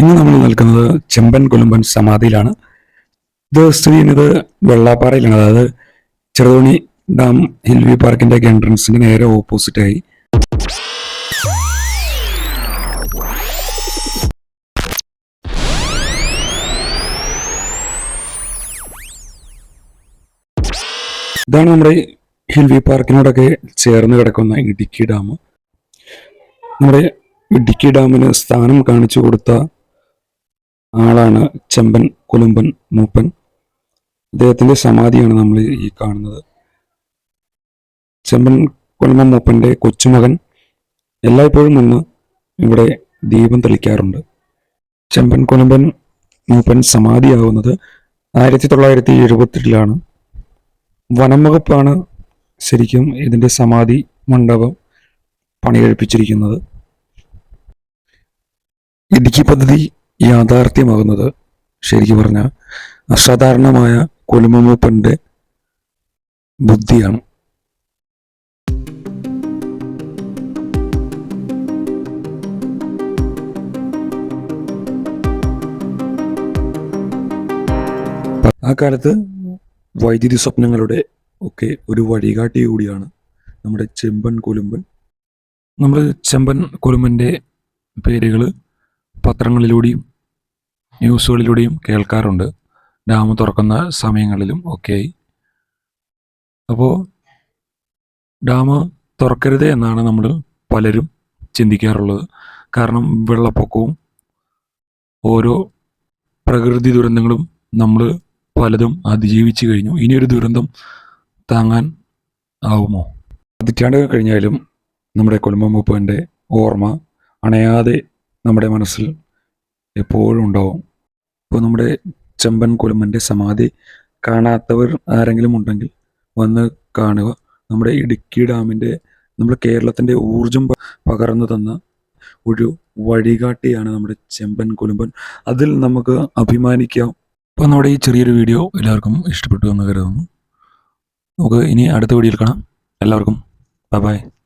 ഇന്ന് നമ്മൾ നിൽക്കുന്നത് ചെമ്പൻ കൊലുമ്പൻ സമാധിയിലാണ്. ഇത് സ്ഥിതി ചെയ്യുന്നത് വെള്ളാപ്പാറയിലാണ് അതായത് ചെറുതോണി ഡാം ഹിൽവി പാർക്കിന്റെ എൻട്രൻസിന് നേരെ ഓപ്പോസിറ്റ് ആയി. ഇതാണ് നമ്മുടെ ഹിൽവി പാർക്കിനോടൊക്കെ ചേർന്ന് കിടക്കുന്ന ഇടുക്കി ഡാം. നമ്മുടെ ഇടുക്കി ഡാമിന് സ്ഥാനം കാണിച്ചു കൊടുത്ത ആളാണ് ചെമ്പൻ കുലുമ്പൻ മൂപ്പൻ. അദ്ദേഹത്തിന്റെ സമാധിയാണ് നമ്മൾ ഈ കാണുന്നത്. ചെമ്പൻ കുലുമ്പൻ മൂപ്പന്റെ കൊച്ചുമകൻ എല്ലായ്പ്പോഴും നിന്ന് ഇവിടെ ദീപം തെളിക്കാറുണ്ട്. ചെമ്പൻ കുലുമ്പൻ മൂപ്പൻ സമാധിയാവുന്നത് ആയിരത്തി തൊള്ളായിരത്തി എഴുപത്തിരണ്ടിലാണ്. വനം വകുപ്പാണ് ശരിക്കും ഇതിന്റെ സമാധി മണ്ഡപം പണികഴിപ്പിച്ചിരിക്കുന്നത്. ഇടുക്കി പദ്ധതി യാഥാർത്ഥ്യമാകുന്നത് ശരിക്കും പറഞ്ഞാൽ അസാധാരണമായ കൊലുമൂപ്പന്റെ ബുദ്ധിയാണ്. ആ കാലത്ത് വൈദ്യുതി സ്വപ്നങ്ങളുടെ ഒക്കെ ഒരു വഴികാട്ടി കൂടിയാണ് നമ്മുടെ ചെമ്പൻ കൊലുമ്പൻ. നമ്മുടെ ചെമ്പൻ കൊലുമ്പന്റെ പേരുകൾ പത്രങ്ങളിലൂടെയും ന്യൂസുകളിലൂടെയും കേൾക്കാറുണ്ട്. ഡാം തുറക്കുന്ന സമയങ്ങളിലും ഒക്കെയായി. അപ്പോൾ ഡാം തുറക്കരുത് എന്നാണ് നമ്മൾ പലരും ചിന്തിക്കാറുള്ളത്. കാരണം വെള്ളപ്പൊക്കവും ഓരോ പ്രകൃതി ദുരന്തങ്ങളും നമ്മൾ പലതും അതിജീവിച്ചു കഴിഞ്ഞു. ഇനിയൊരു ദുരന്തം താങ്ങാൻ ആവുമോ? പതിറ്റാണ്ടുകൾ കഴിഞ്ഞാലും നമ്മുടെ കുടുംബമൂപ്പന്റെ ഓർമ്മ അണയാതെ നമ്മുടെ മനസ്സിൽ എപ്പോഴും ഉണ്ടാവും. ഇപ്പോൾ നമ്മുടെ ചെമ്പൻ കുലുമന്റെ സമാധി കാണാത്തവർ ആരെങ്കിലും ഉണ്ടെങ്കിൽ വന്ന് കാണുക. നമ്മുടെ ഇടുക്കി ഡാമിന്റെ നമ്മുടെ കേരളത്തിന്റെ ഊർജം പകർന്നു തന്ന ഒരു വഴികാട്ടിയാണ് നമ്മുടെ ചെമ്പൻ കുലുമ്പൻ. അതിൽ നമുക്ക് അഭിമാനിക്കാം. അപ്പോൾ നമ്മുടെ ഈ ചെറിയൊരു വീഡിയോ എല്ലാവർക്കും ഇഷ്ടപ്പെട്ടു എന്ന് കരുതുന്നു. നമുക്ക് ഇനി അടുത്ത വീഡിയോയിൽ കാണാം. എല്ലാവർക്കും ബൈ ബൈ.